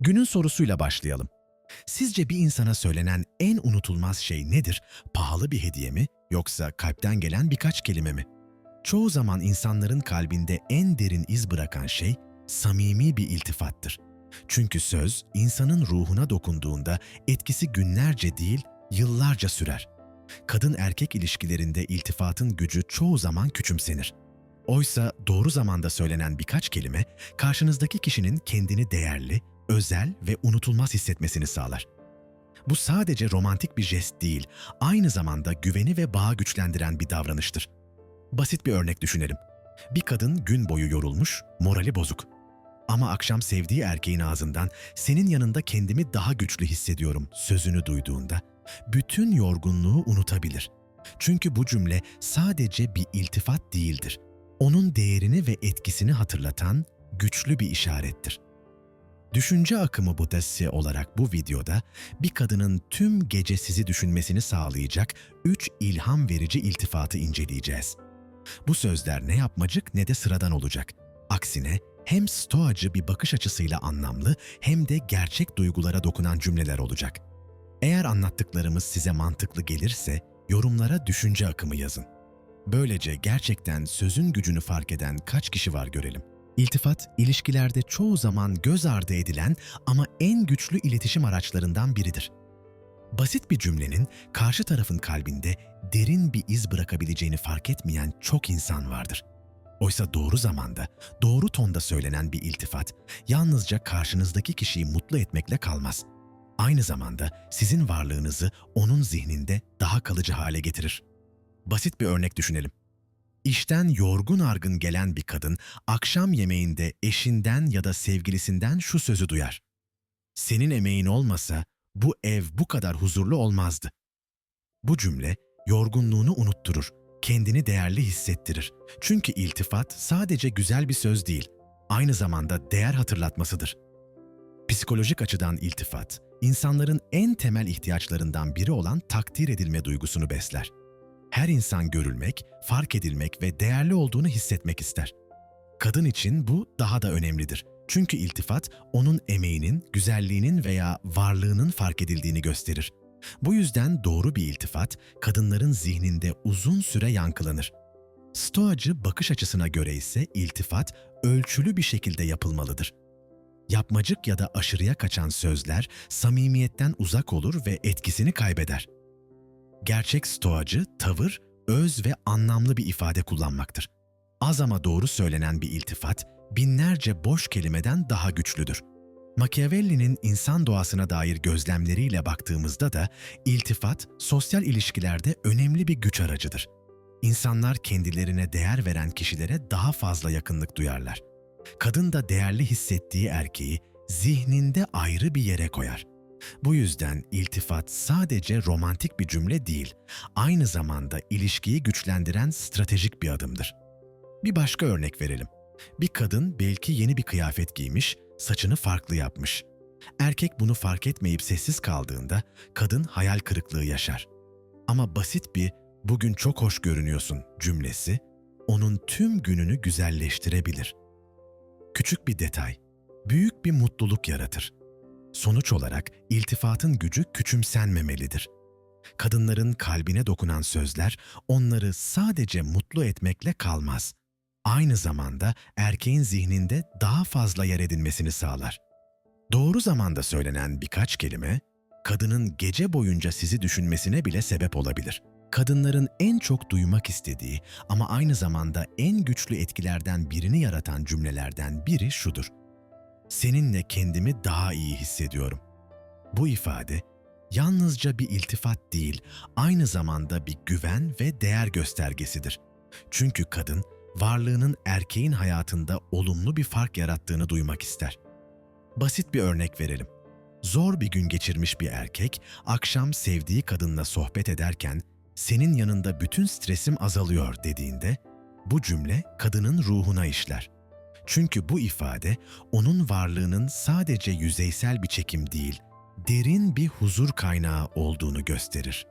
Günün sorusuyla başlayalım. Sizce bir insana söylenen en unutulmaz şey nedir? Pahalı bir hediye mi yoksa kalpten gelen birkaç kelime mi? Çoğu zaman insanların kalbinde en derin iz bırakan şey samimi bir iltifattır. Çünkü söz insanın ruhuna dokunduğunda etkisi günlerce değil, yıllarca sürer. Kadın erkek ilişkilerinde iltifatın gücü çoğu zaman küçümsenir. Oysa doğru zamanda söylenen birkaç kelime karşınızdaki kişinin kendini değerli, özel ve unutulmaz hissetmesini sağlar. Bu sadece romantik bir jest değil, aynı zamanda güveni ve bağı güçlendiren bir davranıştır. Basit bir örnek düşünelim. Bir kadın gün boyu yorulmuş, morali bozuk. Ama akşam sevdiği erkeğin ağzından senin yanında kendimi daha güçlü hissediyorum sözünü duyduğunda bütün yorgunluğu unutabilir. Çünkü bu cümle sadece bir iltifat değildir. Onun değerini ve etkisini hatırlatan güçlü bir işarettir. Düşünce akımı budası olarak bu videoda bir kadının tüm gece sizi düşünmesini sağlayacak üç ilham verici iltifatı inceleyeceğiz. Bu sözler ne yapmacık ne de sıradan olacak. Aksine hem stoacı bir bakış açısıyla anlamlı hem de gerçek duygulara dokunan cümleler olacak. Eğer anlattıklarımız size mantıklı gelirse yorumlara düşünce akımı yazın. Böylece gerçekten sözün gücünü fark eden kaç kişi var görelim. İltifat, ilişkilerde çoğu zaman göz ardı edilen ama en güçlü iletişim araçlarından biridir. Basit bir cümlenin karşı tarafın kalbinde derin bir iz bırakabileceğini fark etmeyen çok insan vardır. Oysa doğru zamanda, doğru tonda söylenen bir iltifat yalnızca karşınızdaki kişiyi mutlu etmekle kalmaz. Aynı zamanda sizin varlığınızı onun zihninde daha kalıcı hale getirir. Basit bir örnek düşünelim. İşten yorgun argın gelen bir kadın akşam yemeğinde eşinden ya da sevgilisinden şu sözü duyar. Senin emeğin olmasa bu ev bu kadar huzurlu olmazdı. Bu cümle yorgunluğunu unutturur, kendini değerli hissettirir. Çünkü iltifat sadece güzel bir söz değil, aynı zamanda değer hatırlatmasıdır. Psikolojik açıdan iltifat, insanların en temel ihtiyaçlarından biri olan takdir edilme duygusunu besler. Her insan görülmek, fark edilmek ve değerli olduğunu hissetmek ister. Kadın için bu daha da önemlidir. Çünkü iltifat onun emeğinin, güzelliğinin veya varlığının fark edildiğini gösterir. Bu yüzden doğru bir iltifat kadınların zihninde uzun süre yankılanır. Stoacı bakış açısına göre ise iltifat ölçülü bir şekilde yapılmalıdır. Yapmacık ya da aşırıya kaçan sözler samimiyetten uzak olur ve etkisini kaybeder. Gerçek stoacı tavır, öz ve anlamlı bir ifade kullanmaktır. Az ama doğru söylenen bir iltifat binlerce boş kelimeden daha güçlüdür. Machiavelli'nin insan doğasına dair gözlemleriyle baktığımızda da iltifat sosyal ilişkilerde önemli bir güç aracıdır. İnsanlar kendilerine değer veren kişilere daha fazla yakınlık duyarlar. Kadın da değerli hissettiği erkeği zihninde ayrı bir yere koyar. Bu yüzden iltifat sadece romantik bir cümle değil, aynı zamanda ilişkiyi güçlendiren stratejik bir adımdır. Bir başka örnek verelim. Bir kadın belki yeni bir kıyafet giymiş, saçını farklı yapmış. Erkek bunu fark etmeyip sessiz kaldığında kadın hayal kırıklığı yaşar. Ama basit bir "bugün çok hoş görünüyorsun" cümlesi onun tüm gününü güzelleştirebilir. Küçük bir detay büyük bir mutluluk yaratır. Sonuç olarak iltifatın gücü küçümsenmemelidir. Kadınların kalbine dokunan sözler onları sadece mutlu etmekle kalmaz. Aynı zamanda erkeğin zihninde daha fazla yer edinmesini sağlar. Doğru zamanda söylenen birkaç kelime, kadının gece boyunca sizi düşünmesine bile sebep olabilir. Kadınların en çok duymak istediği ama aynı zamanda en güçlü etkilerden birini yaratan cümlelerden biri şudur. Seninle kendimi daha iyi hissediyorum. Bu ifade yalnızca bir iltifat değil, aynı zamanda bir güven ve değer göstergesidir. Çünkü kadın varlığının erkeğin hayatında olumlu bir fark yarattığını duymak ister. Basit bir örnek verelim. Zor bir gün geçirmiş bir erkek akşam sevdiği kadınla sohbet ederken senin yanında bütün stresim azalıyor dediğinde bu cümle kadının ruhuna işler. Çünkü bu ifade onun varlığının sadece yüzeysel bir çekim değil, derin bir huzur kaynağı olduğunu gösterir.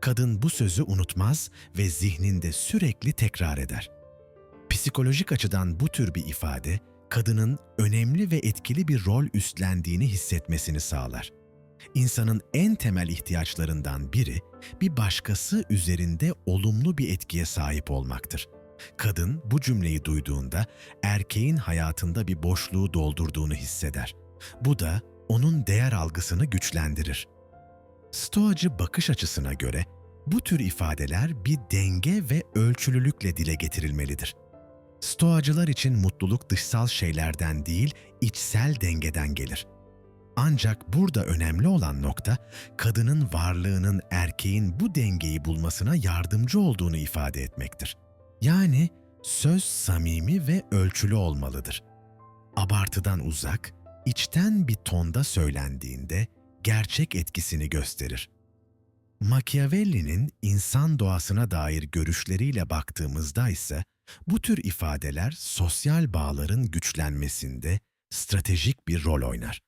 Kadın bu sözü unutmaz ve zihninde sürekli tekrar eder. Psikolojik açıdan bu tür bir ifade kadının önemli ve etkili bir rol üstlendiğini hissetmesini sağlar. İnsanın en temel ihtiyaçlarından biri bir başkası üzerinde olumlu bir etkiye sahip olmaktır. Kadın bu cümleyi duyduğunda erkeğin hayatında bir boşluğu doldurduğunu hisseder. Bu da onun değer algısını güçlendirir. Stoacı bakış açısına göre bu tür ifadeler bir denge ve ölçülülükle dile getirilmelidir. Stoacılar için mutluluk dışsal şeylerden değil, içsel dengeden gelir. Ancak burada önemli olan nokta, kadının varlığının erkeğin bu dengeyi bulmasına yardımcı olduğunu ifade etmektir. Yani söz samimi ve ölçülü olmalıdır. Abartıdan uzak, içten bir tonda söylendiğinde gerçek etkisini gösterir. Machiavelli'nin insan doğasına dair görüşleriyle baktığımızda ise bu tür ifadeler sosyal bağların güçlenmesinde stratejik bir rol oynar.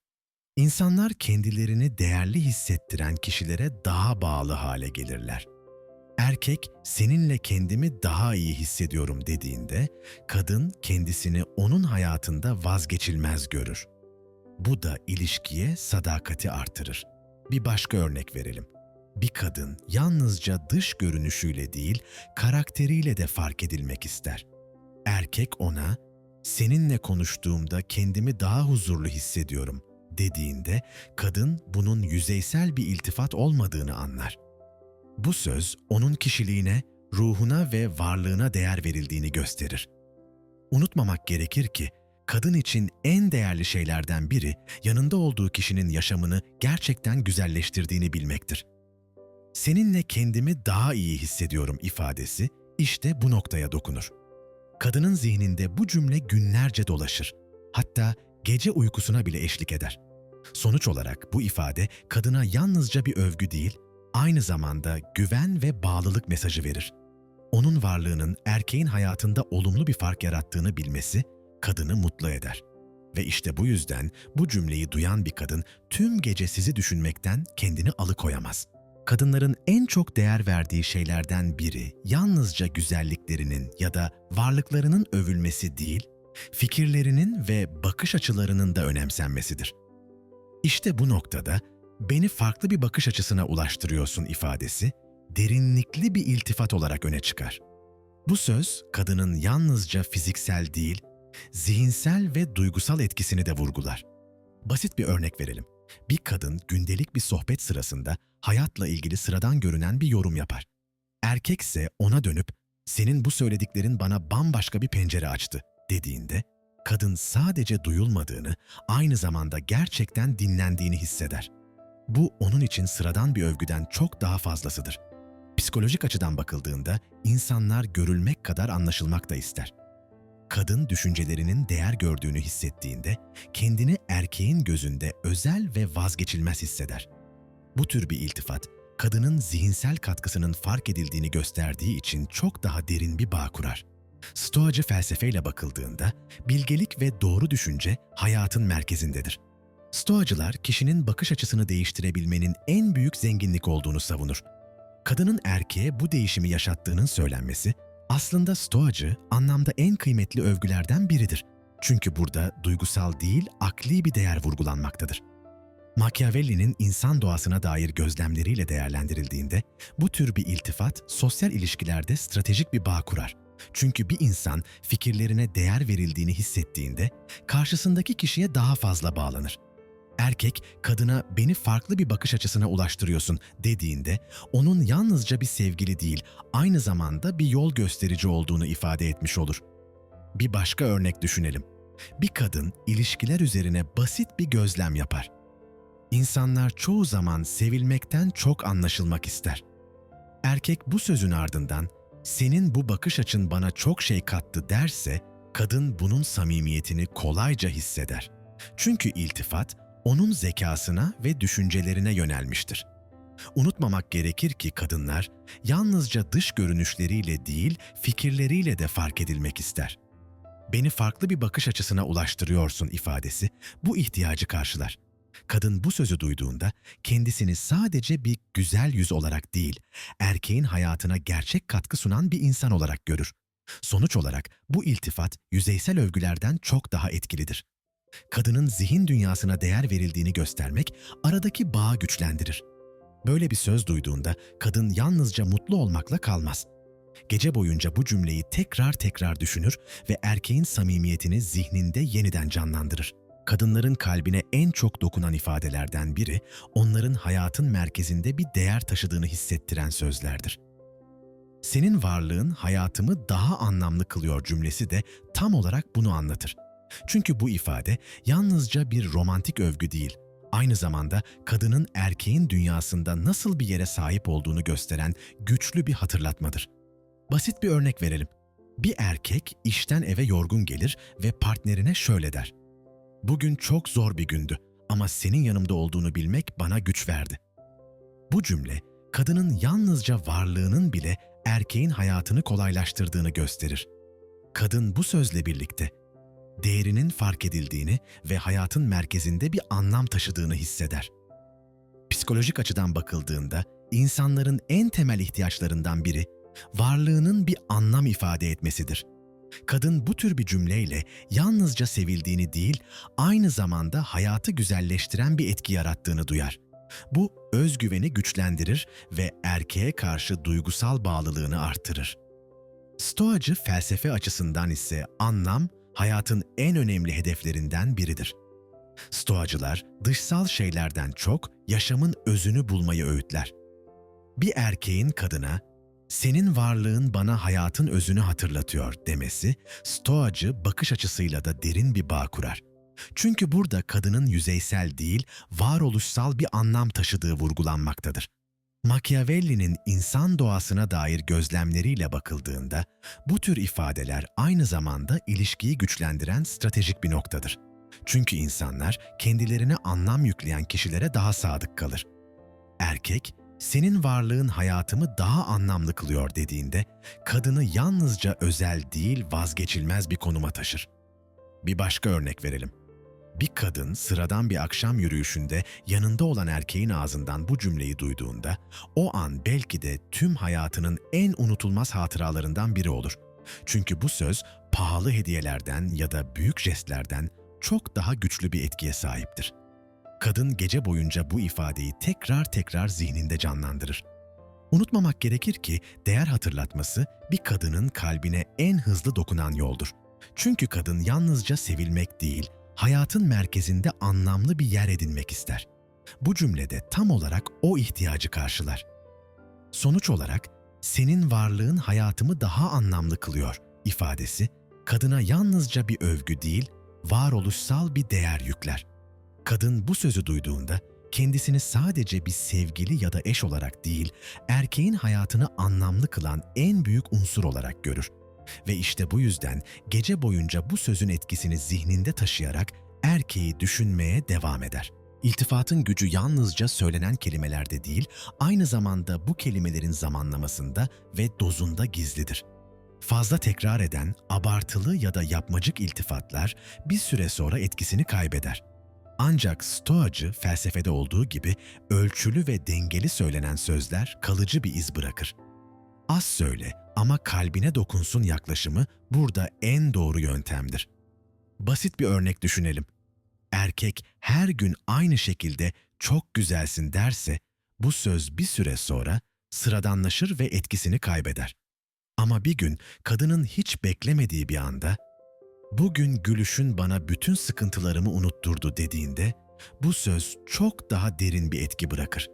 İnsanlar kendilerini değerli hissettiren kişilere daha bağlı hale gelirler. Erkek seninle kendimi daha iyi hissediyorum dediğinde kadın kendisini onun hayatında vazgeçilmez görür. Bu da ilişkiye sadakati artırır. Bir başka örnek verelim. Bir kadın yalnızca dış görünüşüyle değil, karakteriyle de fark edilmek ister. Erkek ona, seninle konuştuğumda kendimi daha huzurlu hissediyorum dediğinde kadın bunun yüzeysel bir iltifat olmadığını anlar. Bu söz onun kişiliğine, ruhuna ve varlığına değer verildiğini gösterir. Unutmamak gerekir ki kadın için en değerli şeylerden biri yanında olduğu kişinin yaşamını gerçekten güzelleştirdiğini bilmektir. Seninle kendimi daha iyi hissediyorum ifadesi işte bu noktaya dokunur. Kadının zihninde bu cümle günlerce dolaşır. Hatta gece uykusuna bile eşlik eder. Sonuç olarak bu ifade kadına yalnızca bir övgü değil, aynı zamanda güven ve bağlılık mesajı verir. Onun varlığının erkeğin hayatında olumlu bir fark yarattığını bilmesi kadını mutlu eder. Ve işte bu yüzden bu cümleyi duyan bir kadın tüm gece sizi düşünmekten kendini alıkoyamaz. Kadınların en çok değer verdiği şeylerden biri yalnızca güzelliklerinin ya da varlıklarının övülmesi değil, fikirlerinin ve bakış açılarının da önemsenmesidir. İşte bu noktada beni farklı bir bakış açısına ulaştırıyorsun ifadesi derinlikli bir iltifat olarak öne çıkar. Bu söz kadının yalnızca fiziksel değil, zihinsel ve duygusal etkisini de vurgular. Basit bir örnek verelim. Bir kadın gündelik bir sohbet sırasında hayatla ilgili sıradan görünen bir yorum yapar. Erkekse ona dönüp senin bu söylediklerin bana bambaşka bir pencere açtı dediğinde kadın sadece duyulmadığını, aynı zamanda gerçekten dinlendiğini hisseder. Bu onun için sıradan bir övgüden çok daha fazlasıdır. Psikolojik açıdan bakıldığında insanlar görülmek kadar anlaşılmak da ister. Kadın düşüncelerinin değer gördüğünü hissettiğinde kendini erkeğin gözünde özel ve vazgeçilmez hisseder. Bu tür bir iltifat, kadının zihinsel katkısının fark edildiğini gösterdiği için çok daha derin bir bağ kurar. Stoacı felsefeyle bakıldığında bilgelik ve doğru düşünce hayatın merkezindedir. Stoacılar kişinin bakış açısını değiştirebilmenin en büyük zenginlik olduğunu savunur. Kadının erkeğe bu değişimi yaşattığının söylenmesi aslında stoacı anlamda en kıymetli övgülerden biridir. Çünkü burada duygusal değil, akli bir değer vurgulanmaktadır. Machiavelli'nin insan doğasına dair gözlemleriyle değerlendirildiğinde bu tür bir iltifat sosyal ilişkilerde stratejik bir bağ kurar. Çünkü bir insan fikirlerine değer verildiğini hissettiğinde karşısındaki kişiye daha fazla bağlanır. Erkek kadına beni farklı bir bakış açısına ulaştırıyorsun dediğinde onun yalnızca bir sevgili değil, aynı zamanda bir yol gösterici olduğunu ifade etmiş olur. Bir başka örnek düşünelim. Bir kadın ilişkiler üzerine basit bir gözlem yapar. İnsanlar çoğu zaman sevilmekten çok anlaşılmak ister. Erkek bu sözün ardından senin bu bakış açın bana çok şey kattı derse kadın bunun samimiyetini kolayca hisseder. Çünkü iltifat onun zekasına ve düşüncelerine yönelmiştir. Unutmamak gerekir ki kadınlar yalnızca dış görünüşleriyle değil, fikirleriyle de fark edilmek ister. Beni farklı bir bakış açısına ulaştırıyorsun ifadesi bu ihtiyacı karşılar. Kadın bu sözü duyduğunda kendisini sadece bir güzel yüz olarak değil, erkeğin hayatına gerçek katkı sunan bir insan olarak görür. Sonuç olarak bu iltifat yüzeysel övgülerden çok daha etkilidir. Kadının zihin dünyasına değer verildiğini göstermek aradaki bağı güçlendirir. Böyle bir söz duyduğunda kadın yalnızca mutlu olmakla kalmaz. Gece boyunca bu cümleyi tekrar tekrar düşünür ve erkeğin samimiyetini zihninde yeniden canlandırır. Kadınların kalbine en çok dokunan ifadelerden biri, onların hayatın merkezinde bir değer taşıdığını hissettiren sözlerdir. Senin varlığın hayatımı daha anlamlı kılıyor cümlesi de tam olarak bunu anlatır. Çünkü bu ifade yalnızca bir romantik övgü değil, aynı zamanda kadının erkeğin dünyasında nasıl bir yere sahip olduğunu gösteren güçlü bir hatırlatmadır. Basit bir örnek verelim. Bir erkek işten eve yorgun gelir ve partnerine şöyle der. Bugün çok zor bir gündü ama senin yanımda olduğunu bilmek bana güç verdi. Bu cümle kadının yalnızca varlığının bile erkeğin hayatını kolaylaştırdığını gösterir. Kadın bu sözle birlikte değerinin fark edildiğini ve hayatın merkezinde bir anlam taşıdığını hisseder. Psikolojik açıdan bakıldığında insanların en temel ihtiyaçlarından biri varlığının bir anlam ifade etmesidir. Kadın bu tür bir cümleyle yalnızca sevildiğini değil, aynı zamanda hayatı güzelleştiren bir etki yarattığını duyar. Bu özgüveni güçlendirir ve erkeğe karşı duygusal bağlılığını artırır. Stoacı felsefe açısından ise anlam hayatın en önemli hedeflerinden biridir. Stoacılar dışsal şeylerden çok yaşamın özünü bulmayı öğütler. Bir erkeğin kadına senin varlığın bana hayatın özünü hatırlatıyor demesi, stoacı bakış açısıyla da derin bir bağ kurar. Çünkü burada kadının yüzeysel değil, varoluşsal bir anlam taşıdığı vurgulanmaktadır. Machiavelli'nin insan doğasına dair gözlemleriyle bakıldığında, bu tür ifadeler aynı zamanda ilişkiyi güçlendiren stratejik bir noktadır. Çünkü insanlar kendilerine anlam yükleyen kişilere daha sadık kalır. Erkek, senin varlığın hayatımı daha anlamlı kılıyor dediğinde, kadını yalnızca özel değil vazgeçilmez bir konuma taşır. Bir başka örnek verelim. Bir kadın sıradan bir akşam yürüyüşünde yanında olan erkeğin ağzından bu cümleyi duyduğunda, o an belki de tüm hayatının en unutulmaz hatıralarından biri olur. Çünkü bu söz pahalı hediyelerden ya da büyük jestlerden çok daha güçlü bir etkiye sahiptir. Kadın gece boyunca bu ifadeyi tekrar tekrar zihninde canlandırır. Unutmamak gerekir ki değer hatırlatması bir kadının kalbine en hızlı dokunan yoldur. Çünkü kadın yalnızca sevilmek değil, hayatın merkezinde anlamlı bir yer edinmek ister. Bu cümlede tam olarak o ihtiyacı karşılar. Sonuç olarak senin varlığın hayatımı daha anlamlı kılıyor ifadesi kadına yalnızca bir övgü değil, varoluşsal bir değer yükler. Kadın bu sözü duyduğunda kendisini sadece bir sevgili ya da eş olarak değil, erkeğin hayatını anlamlı kılan en büyük unsur olarak görür. Ve işte bu yüzden gece boyunca bu sözün etkisini zihninde taşıyarak erkeği düşünmeye devam eder. İltifatın gücü yalnızca söylenen kelimelerde değil, aynı zamanda bu kelimelerin zamanlamasında ve dozunda gizlidir. Fazla tekrar eden, abartılı ya da yapmacık iltifatlar bir süre sonra etkisini kaybeder. Ancak stoacı felsefede olduğu gibi ölçülü ve dengeli söylenen sözler kalıcı bir iz bırakır. Az söyle ama kalbine dokunsun yaklaşımı burada en doğru yöntemdir. Basit bir örnek düşünelim. Erkek her gün aynı şekilde çok güzelsin derse bu söz bir süre sonra sıradanlaşır ve etkisini kaybeder. Ama bir gün kadının hiç beklemediği bir anda bugün gülüşün bana bütün sıkıntılarımı unutturdu dediğinde bu söz çok daha derin bir etki bırakır.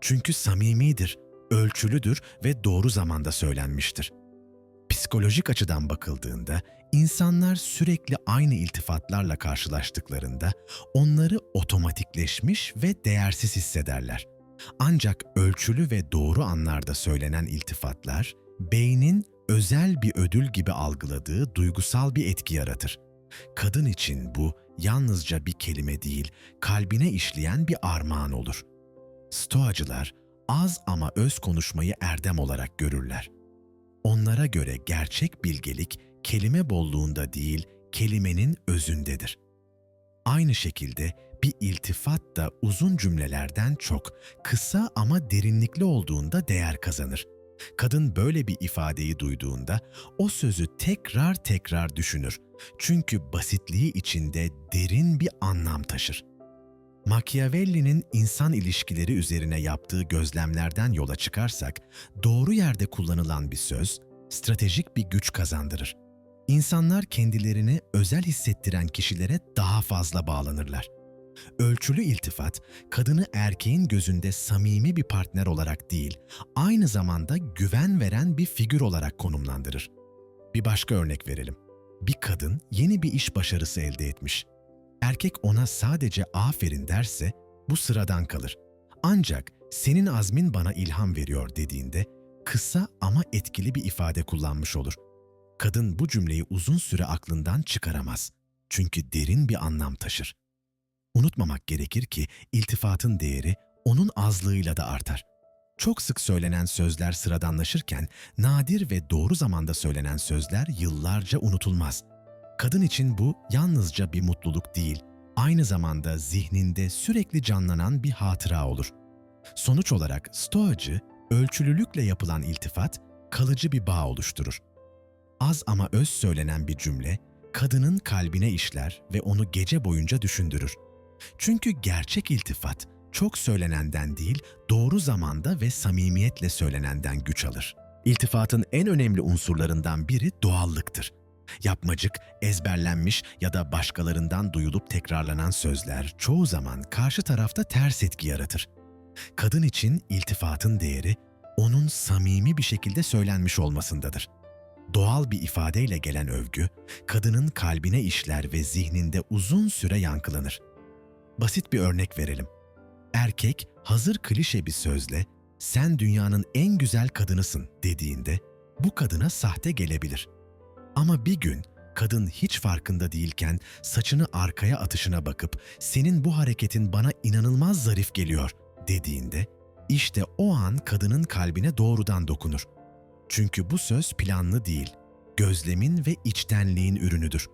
Çünkü samimidir, ölçülüdür ve doğru zamanda söylenmiştir. Psikolojik açıdan bakıldığında insanlar sürekli aynı iltifatlarla karşılaştıklarında onları otomatikleşmiş ve değersiz hissederler. Ancak ölçülü ve doğru anlarda söylenen iltifatlar beynin özel bir ödül gibi algıladığı duygusal bir etki yaratır. Kadın için bu yalnızca bir kelime değil, kalbine işleyen bir armağan olur. Stoacılar az ama öz konuşmayı erdem olarak görürler. Onlara göre gerçek bilgelik kelime bolluğunda değil, kelimenin özündedir. Aynı şekilde bir iltifat da uzun cümlelerden çok kısa ama derinlikli olduğunda değer kazanır. Kadın böyle bir ifadeyi duyduğunda o sözü tekrar tekrar düşünür. Çünkü basitliği içinde derin bir anlam taşır. Machiavelli'nin insan ilişkileri üzerine yaptığı gözlemlerden yola çıkarsak, doğru yerde kullanılan bir söz, stratejik bir güç kazandırır. İnsanlar kendilerini özel hissettiren kişilere daha fazla bağlanırlar. Ölçülü iltifat, kadını erkeğin gözünde samimi bir partner olarak değil, aynı zamanda güven veren bir figür olarak konumlandırır. Bir başka örnek verelim. Bir kadın yeni bir iş başarısı elde etmiş. Erkek ona sadece aferin derse bu sıradan kalır. Ancak senin azmin bana ilham veriyor dediğinde kısa ama etkili bir ifade kullanmış olur. Kadın bu cümleyi uzun süre aklından çıkaramaz. Çünkü derin bir anlam taşır. Unutmamak gerekir ki iltifatın değeri onun azlığıyla da artar. Çok sık söylenen sözler sıradanlaşırken nadir ve doğru zamanda söylenen sözler yıllarca unutulmaz. Kadın için bu yalnızca bir mutluluk değil, aynı zamanda zihninde sürekli canlanan bir hatıra olur. Sonuç olarak stoacı, ölçülülükle yapılan iltifat kalıcı bir bağ oluşturur. Az ama öz söylenen bir cümle, kadının kalbine işler ve onu gece boyunca düşündürür. Çünkü gerçek iltifat, çok söylenenden değil, doğru zamanda ve samimiyetle söylenenden güç alır. İltifatın en önemli unsurlarından biri doğallıktır. Yapmacık, ezberlenmiş ya da başkalarından duyulup tekrarlanan sözler çoğu zaman karşı tarafta ters etki yaratır. Kadın için iltifatın değeri, onun samimi bir şekilde söylenmiş olmasındadır. Doğal bir ifadeyle gelen övgü, kadının kalbine işler ve zihninde uzun süre yankılanır. Basit bir örnek verelim. Erkek hazır klişe bir sözle sen dünyanın en güzel kadınısın dediğinde bu kadına sahte gelebilir. Ama bir gün kadın hiç farkında değilken saçını arkaya atışına bakıp senin bu hareketin bana inanılmaz zarif geliyor dediğinde işte o an kadının kalbine doğrudan dokunur. Çünkü bu söz planlı değil, gözlemin ve içtenliğin ürünüdür.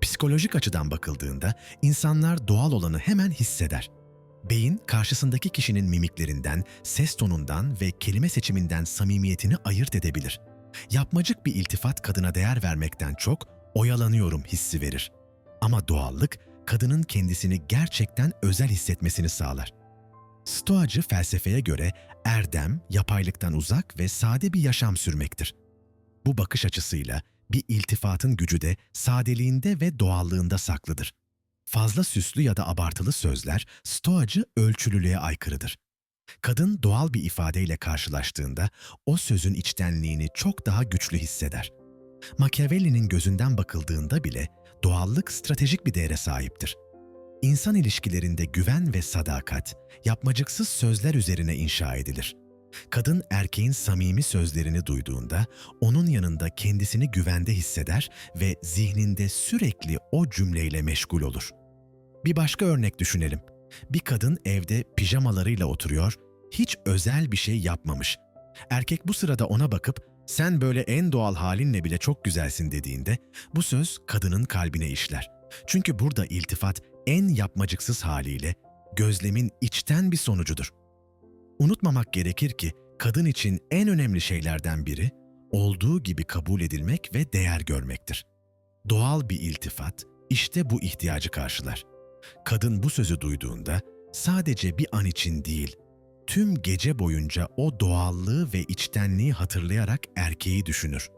Psikolojik açıdan bakıldığında insanlar doğal olanı hemen hisseder. Beyin karşısındaki kişinin mimiklerinden, ses tonundan ve kelime seçiminden samimiyetini ayırt edebilir. Yapmacık bir iltifat kadına değer vermekten çok oyalanıyorum hissi verir. Ama doğallık kadının kendisini gerçekten özel hissetmesini sağlar. Stoacı felsefeye göre erdem, yapaylıktan uzak ve sade bir yaşam sürmektir. Bu bakış açısıyla bir iltifatın gücü de sadeliğinde ve doğallığında saklıdır. Fazla süslü ya da abartılı sözler stoacı ölçülülüğe aykırıdır. Kadın doğal bir ifadeyle karşılaştığında o sözün içtenliğini çok daha güçlü hisseder. Machiavelli'nin gözünden bakıldığında bile doğallık stratejik bir değere sahiptir. İnsan ilişkilerinde güven ve sadakat yapmacıksız sözler üzerine inşa edilir. Kadın erkeğin samimi sözlerini duyduğunda onun yanında kendisini güvende hisseder ve zihninde sürekli o cümleyle meşgul olur. Bir başka örnek düşünelim. Bir kadın evde pijamalarıyla oturuyor, hiç özel bir şey yapmamış. Erkek bu sırada ona bakıp sen böyle en doğal halinle bile çok güzelsin dediğinde bu söz kadının kalbine işler. Çünkü burada iltifat en yapmacıksız haliyle gözlemin içten bir sonucudur. Unutmamak gerekir ki kadın için en önemli şeylerden biri olduğu gibi kabul edilmek ve değer görmektir. Doğal bir iltifat işte bu ihtiyacı karşılar. Kadın bu sözü duyduğunda sadece bir an için değil, tüm gece boyunca o doğallığı ve içtenliği hatırlayarak erkeği düşünür.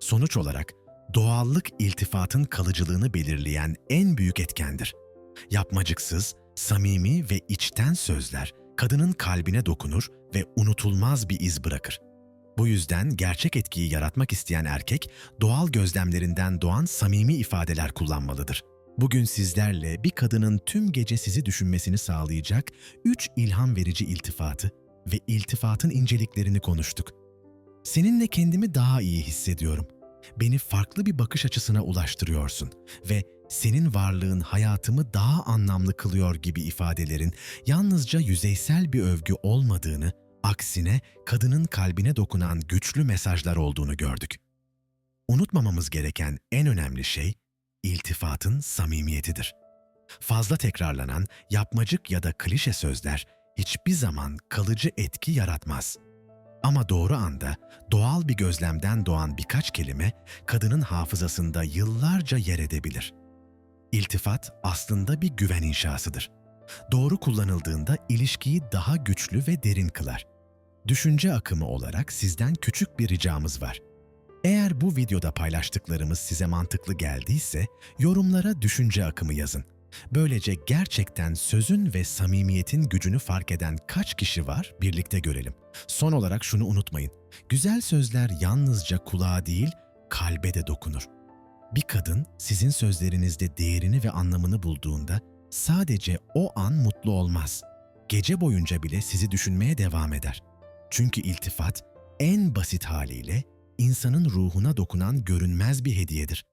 Sonuç olarak doğallık iltifatın kalıcılığını belirleyen en büyük etkendir. Yapmacıksız, samimi ve içten sözler kadının kalbine dokunur ve unutulmaz bir iz bırakır. Bu yüzden gerçek etkiyi yaratmak isteyen erkek doğal gözlemlerinden doğan samimi ifadeler kullanmalıdır. Bugün sizlerle bir kadının tüm gece sizi düşünmesini sağlayacak üç ilham verici iltifatı ve iltifatın inceliklerini konuştuk. Seninle kendimi daha iyi hissediyorum. Beni farklı bir bakış açısına ulaştırıyorsun ve senin varlığın hayatımı daha anlamlı kılıyor gibi ifadelerin yalnızca yüzeysel bir övgü olmadığını, aksine kadının kalbine dokunan güçlü mesajlar olduğunu gördük. Unutmamamız gereken en önemli şey iltifatın samimiyetidir. Fazla tekrarlanan yapmacık ya da klişe sözler hiçbir zaman kalıcı etki yaratmaz. Ama doğru anda, doğal bir gözlemden doğan birkaç kelime kadının hafızasında yıllarca yer edebilir. İltifat aslında bir güven inşasıdır. Doğru kullanıldığında ilişkiyi daha güçlü ve derin kılar. Düşünce akımı olarak sizden küçük bir ricamız var. Eğer bu videoda paylaştıklarımız size mantıklı geldiyse yorumlara düşünce akımı yazın. Böylece gerçekten sözün ve samimiyetin gücünü fark eden kaç kişi var birlikte görelim. Son olarak şunu unutmayın. Güzel sözler yalnızca kulağa değil, kalbe de dokunur. Bir kadın sizin sözlerinizde değerini ve anlamını bulduğunda sadece o an mutlu olmaz. Gece boyunca bile sizi düşünmeye devam eder. Çünkü iltifat en basit haliyle insanın ruhuna dokunan görünmez bir hediyedir.